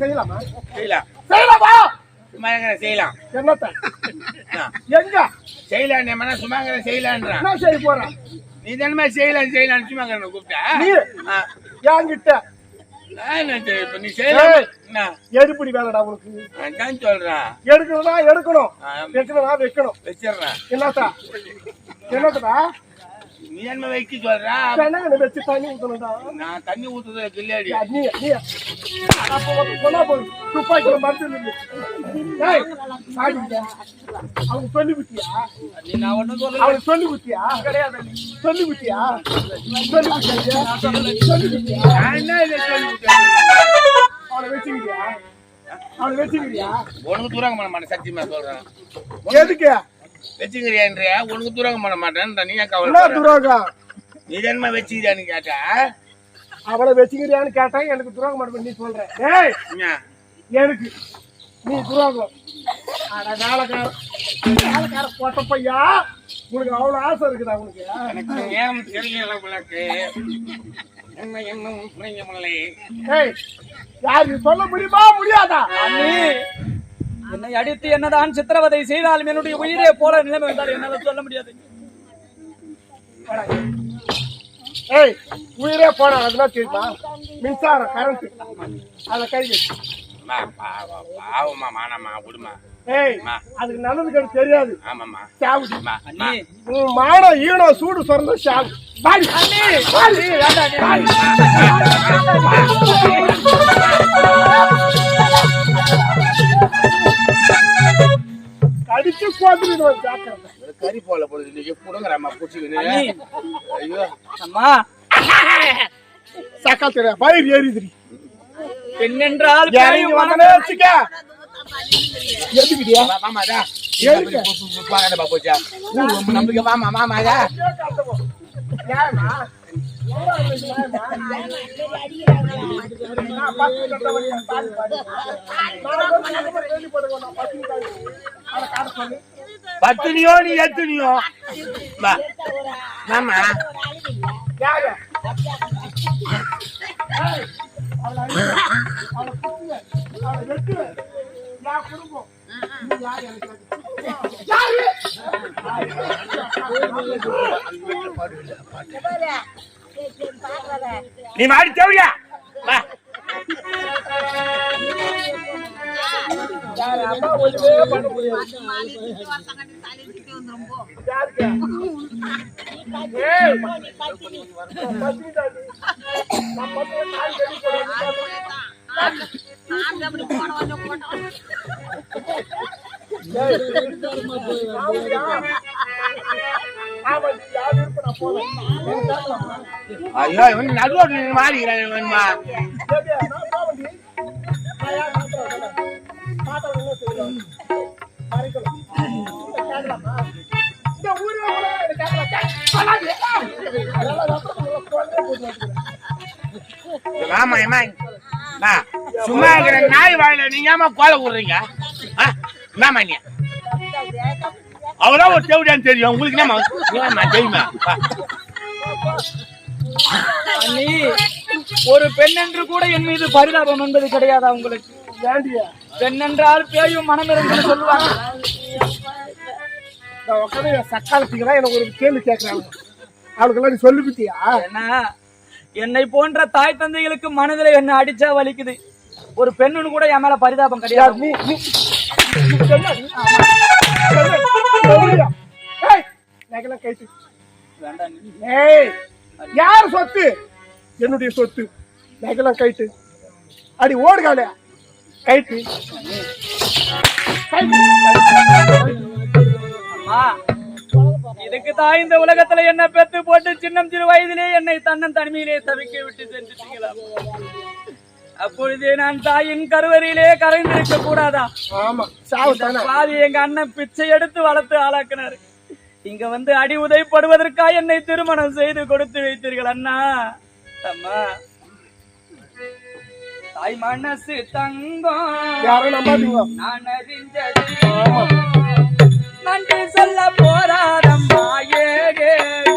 செய்யலாமா? செய்யலாம் செய்யலாமா. சும்மா எங்க செய்யலாம் என்னத்த. எங்க? செய்யலாம் நீ மன சும்மா எங்க செய்யலான்றான் செய்ய போற? நீ தானே செய்யலாம் செய்யலாம் சும்மா எங்க கூப்பிட்டா? நீ. என்கிட்ட எடுப்படி வேலைடா உனக்கு. நான் சொல்றேன். எடுக்கணும்னா எடுக்கணும். வைக்கணும்னா வைக்கணும். வச்சிடுறேன். என்னத்தா? என்னத்தடா? நீ என்ன வைக்க சொல்ற? என்னங்க வச்சு தண்ணி ஊத்தணும்டா. நான் தண்ணி ஊத்துறது கில்லாடி நீ நீ. சொன்னா போதும். துப்பாக்கில மருந்து. ஏய் சாடிங்க அவங்க சொல்லி குத்தியா? நீ நான் ஒண்ணும் சொல்ல அவனுக்கு சொல்லி குத்தியா? சொல்லி குத்தியா? சொல்லி குத்தியா? சொல்லி குத்தியா? நான் என்ன இதை சொல்லி கொடுத்தேன்? அவனை வச்சுக்கிறியா? அவனை வச்சுக்கிறியா? உனக்கு தூரங்க பண்ண மாட்டேன் சத்தியமா சொல்றேன். எதுக்கு? வச்சுக்கிறியான்றியா உனக்கு தூரங்க பண்ண மாட்டேன் நீ ஏன் கவலை துரோகம்? நீ என்ன வச்சுக்கிறியான்னு கேட்டா? அவளை வச்சுக்கிறியான்னு கேட்டா எனக்கு துரோகம் மட்டும் நீ சொல்ற. ஏய்? எனக்கு நீ துரோகம். அட வேலைக்கார வேலைக்கார போட்ட பையா? உனக்கு அவ்வளவு ஆசை இருக்குதா உனக்கு? எனக்கு நேரம் தெரியல என்ன என்ன முடியல ஏய் யார் சொல்ல முடியுமா? முடியாதா? அண்ணி என்னை அடித்து என்னதான் சித்திரவதை செய்தாலும் என்னுடைய உயிரே போல நிலைமை வந்தால் என்னால சொல்ல முடியாது. ஏய் உயிரே போனா அதெல்லாம் தெரியுமா? மின்சாரம் கரண்ட் அத கை பாவமா மானம்மா விடுமா. ஏய். அதுக்கு நல்லது கெடு தெரியாது. ஆமாம்மா. அண்ணி. உன் மானம் ஈனம் சூடு சொந்த சாவு. பாடி. பாடி. வேண்டாம் கடிச்சு கோத்துடுவோம் ஜாக்கிரதை கறி போல போடுது நீங்க புடுங்குறாம்மா புடிச்சுக்கின்னு அண்ணி. ஐயோ. அம்மா. சக்கா தெரியா பயிர் ஏறிதுரி வந்தனே வச்சுக்க. எதுக்குடியா? வாமாடா பத்துனியோ நீ எத்துனியோ? வா. வாமா நீ மாடி தேவையா? வா. ஐயோ இவன் நடுவோடு நின்னு மாறிக்கிறான் இவன்மா ஆமா ஏமா சும்மா இருக்கிற நாய் வாயில நீங்க ஏமா கோல விடுறீங்க என்னமா நீ. அவதான் ஒரு தேவையான்னு தெரியும் உங்களுக்கு என்னம்மா ஏம்மா தெரியுமா ஒரு பெண் என்று கூட என் மீது பரிதாபம் என்பது கிடையாதா உங்களுக்கு பெண் என்றால் பேயும் மனமிறங்குன்னு சொல்லுவாங்க நான் உட்காந்து சக்காலத்துக்கு எனக்கு ஒரு கேள்வி கேட்கறாங்க அவளுக்கெல்லாம் நீ சொல்லி குத்தியா ஏன்னா என்னை போன்ற தாய் தந்தைகளுக்கு மனதில் என்ன அடிச்சா வலிக்குது ஒரு பெண்ணுன்னு கூட என் மேல பரிதாபம் கிடையாது யார் சொத்து? என்னுடைய சொத்து. நகைலாம் கைட்டு அடி ஓடுகால. கைட்டு இதுக்கு தான் இந்த உலகத்துல என்ன பெத்து போட்டு சின்னம் சிறு வயதிலே என்னை தன்னன் தனிமையிலே தவிக்க விட்டு சென்றுட்டீங்களா? அப்பொழுதே நான் தாயின் கருவறையிலே கரைந்திருக்க கூடாதா? ஆமா. எங்க அண்ணன் பிச்சை எடுத்து வளர்த்து ஆளாக்குனாரு. இங்க வந்து அடி உதைப்படுவதற்காக என்னை திருமணம் செய்து கொடுத்து வைத்தீர்கள் அண்ணா. அம்மா. தாய் மனசு தங்கம். நான் அறிஞ்சது. நன்றி சொல்ல போறா வார்த்தை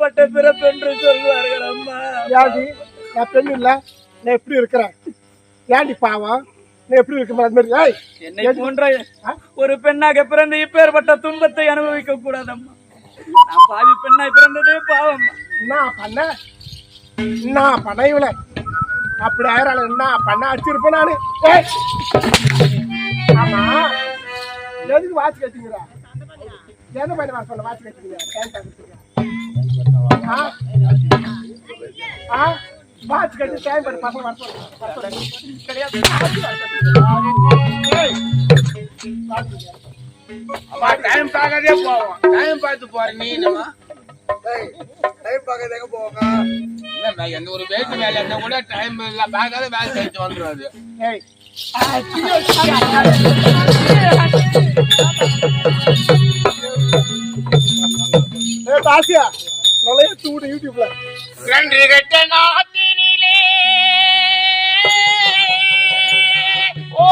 பாவப்பட்ட பிறப்பு என்று சொல்வார்கள் அம்மா. ஏண்டி நான் பெண் இல்ல. நான் எப்படி இருக்கிறேன்? ஏண்டி பாவம்? நான் எப்படி இருக்க அது மாதிரி ஏய் என்னை போன்ற ஒரு பெண்ணாக பிறந்து இப்பேற்பட்ட துன்பத்தை அனுபவிக்க நான் பாவி பெண்ணாய் பிறந்ததே பாவம். என்ன பண்ண? என்ன பண்ண அப்படி ஆயிரம் என்ன பண்ண? அடிச்சிருப்பேன் நானு. ஏய்! ஆமா. எதுக்கு வாட்ச் கட்டிக்கிறா? என்ன பண்ணி? சொல்ல வாட்ச் கட்டிக்கிறா? சொல்ல வர சொல்ல. கிடையாது ஏய், watch கட்டு. அம்மா டைம் பார்க்காதே போவோம் டைம் பார்த்து போற நீ என்னம்மா இல்ல எந்த ஒரு வேட்டு வேலை இருந்தா கூட டைம் இல்ல பார்க்காத வேலை செஞ்சு வந்துடும் ஏய் ஏய் பாசியா நல்லா எடுத்து விடு யூடியூப்ல நன்றி கட்ட நாட்டினிலே. ஓ.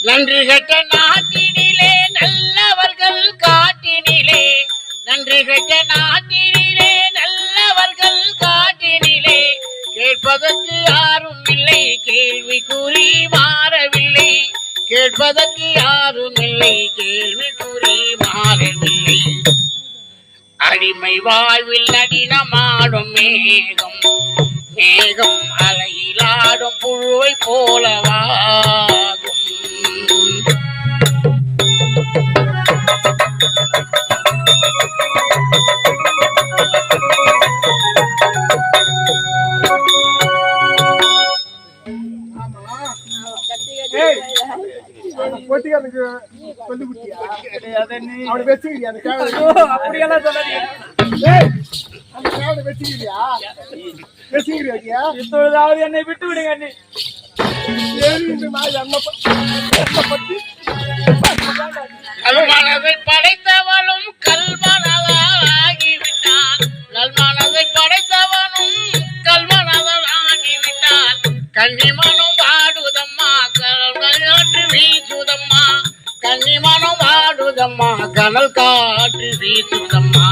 நன்றி கட்ட நாட்டினிலே நல்லவர்கள் காட்டினிலே. நன்றி கட்ட நாட்டினிலே நல்லவர்கள் காட்டினிலே. கேட்பதற்கு யாரும் இல்லை கேள்வி கூறிவா கேட்பதற்கு யாரும் இல்லை. கேள்வி கூறி மாறவில்லை. அடிமை வாழ்வில் அடினமாடும் மேகம். மேகம் அலையிலாடும் புழுவை போலவாகும். Thank you. போட்டிக்காரனுக்கு சொல்லி நீ அவனை வச்சுக்கிறியா அந்த கேவலை அப்படியெல்லாம் சொல்லாதீங்க. அந்த கேவலை வச்சுக்கிறியா வச்சுக்கிறியா இப்பொழுதாவது என்னை விட்டு விடுங்க அண்ணி படைத்தவனும் கல்மனதால் ஆகிவிட்டான் கல்மனதை படைத்தவனும் கல்மனதால் ஆகிவிட்டான் கன்னிமனம் வாடுதம்மா கனல் காற்று வீசுதம்மா.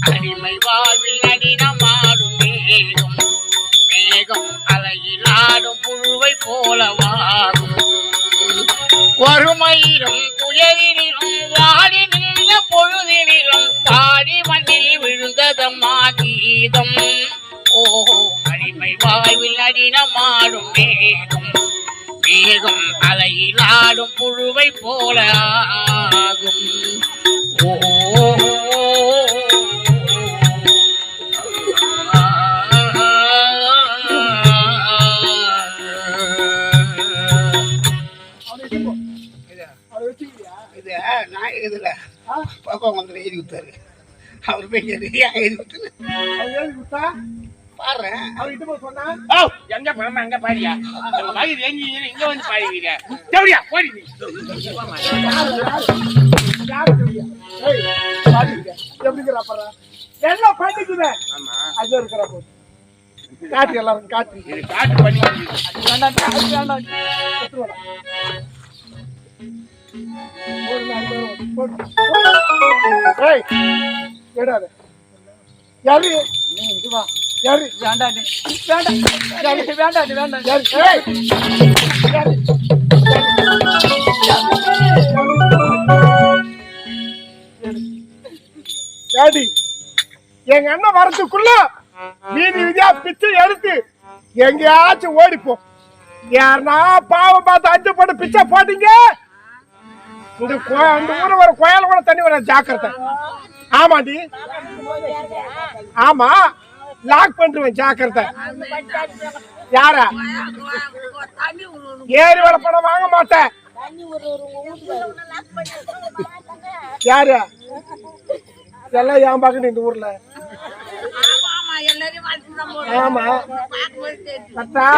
அடிமை வாழ்வில் நடினமாடும் மேகம். மேகம் அலையில் ஆடும் புழுவை போலவாகும் வறுமையிலும் துயரிலும் வாடி நின்ற பொழுதினிலும் தாடி மண்ணில் விழுந்ததம்மா கீதம். ஓஹோ அடிமை வாழ்வில் அடினமாடும் மேகம். மேகம் அலையில் ஆடும் புழுவை போல ஆகும் ஓ? இது நான் இதுல? பக்கம் வந்து எழுதி கொடுத்தாரு அவர் போய் எழுதி கொடுத்தாரு அது எழுதி கொடுத்தா, பாடுறேன் அவன் இட்டு போக சொன்னா, ஓ எங்க பணமா அங்க பாடியா உங்க வயிறு எங்க இங்க வந்து பாடுவீங்க எப்படியா போடி பண்ணிக்குவேன் ஆமா. அது இருக்கிற போது காட்டு எல்லாரும் காட்டு. இது காட்டு பண்ணி வேண்டாம் அது வேண்டாம். ஒரு. ஏய், எடாத. யாரு? நீ இது வா. யாரு? வேண்டாம். வேண்டாம். வேண்டாம் வேண்டாம் யாரு? யாடி எங்க அண்ணன் வரதுக்குள்ள மீதி விதியா பிச்சை எடுத்து எங்கேயாச்சும் ஓடிப்போம் யாருன்னா பாவம் பார்த்து அஞ்சு போட்டு பிச்சை போட்டீங்க? இந்த ஊரை வர கோயால கூட தண்ணி வர ஜாக்கிரதை. ஆமாடி. ஆமா. லாக் பண்ணிடுவேன் ஜாக்கிரதை. யாரா? ஏறி வர பணம் வாங்க மாட்டேன். யாரு? எல்லாம் ஏன் பாக்கணும் இந்த ஊர்ல? ஆமா. கரெக்டா